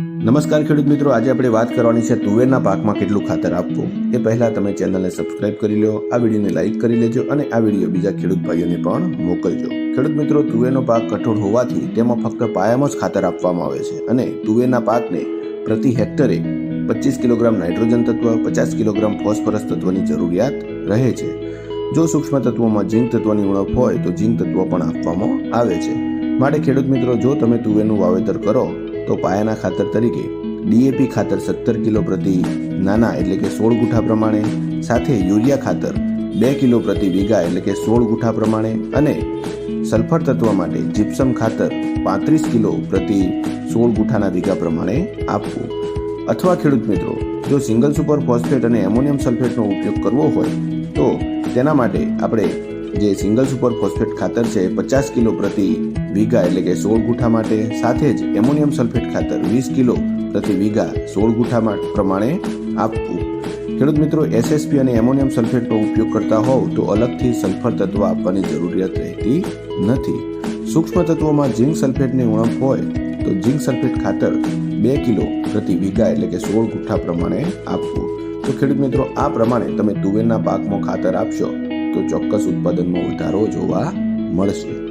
નમસ્કાર ખેડૂત મિત્રો, આજે આપણે વાત કરવાની છે તુવેરના પાકમાં કેટલું ખાતર આપવું. એ પહેલા તમે ચેનલને સબસ્ક્રાઇબ કરી લો આ વિડીયોને લાઈક કરી લેજો અને આ વીડિયો બીજા ખેડૂત ભાઈઓને પણ મોકલજો. ખેડૂત મિત્રો, તુવેરનો પાક કઠોળ હોવાથી તેમાં ફક્ત પાયામાં જ ખાતર આપવામાં આવે છે અને તુવેરના પાકને પ્રતિ હેક્ટરે પચીસ કિલોગ્રામ નાઇટ્રોજન તત્વ, પચાસ કિલોગ્રામ ફોસ્ફરસ તત્વની જરૂરિયાત રહે છે. જો સૂક્ષ્મ તત્વોમાં ઝીંક તત્વની ઉણપ હોય તો ઝીંક તત્વ પણ આપવામાં આવે છે. માટે ખેડૂત મિત્રો, જો તમે તુવેરનું વાવેતર કરો તો પાયાના ખાતર તરીકે ડીએપી ખાતર સત્તર કિલો પ્રતિ નાના એટલે કે સોળ ગુઠા પ્રમાણે, સાથે યુરિયા ખાતર બે કિલો પ્રતિ વીઘા એટલે કે સોળ ગુઠા પ્રમાણે અને સલ્ફર તત્વ માટે જીપ્સમ ખાતર પાંત્રીસ કિલો પ્રતિ સોળ ગુઠાના વીઘા પ્રમાણે આપવું. અથવા ખેડૂત મિત્રો, જો સિંગલ સુપર ફોસ્ફેટ અને એમોનિયમ સલ્ફેટનો ઉપયોગ કરવો હોય, તો તેના માટે આપણે જે સિંગલ સુપર ફોસ્ફેટ ખાતર છે, પચાસ કિલો પ્રતિ વીઘા એટલે કે સોળ ગુઠા માટે, સાથે જ એમોનિયમ સલ્ફેટ ખાતર વીસ કિલો પ્રતિ વીઘા સોળ ગુઠા પ્રમાણે આપવું. ખેડૂત મિત્રો એસએસપી અને એમોનિયમ સલ્ફેટનો ઉપયોગ કરતા હોવ તો અલગથી સલ્ફર તત્વ આપવાની જરૂરિયાત રહેતી નથી. સૂક્ષ્મ તત્વોમાં ઝીંક સલ્ફેટની ઉણપ હોય તો ઝીંક સલ્ફેટ ખાતર બે કિલો પ્રતિ વીઘા એટલે કે સોળ ગુઠ્ઠા પ્રમાણે આપવું. તો ખેડૂત મિત્રો, આ પ્રમાણે તમે તુવેરના પાકમાં ખાતર આપશો. તો ચોક્કસ ઉત્પાદનમાં વધારો જોવા મળશે.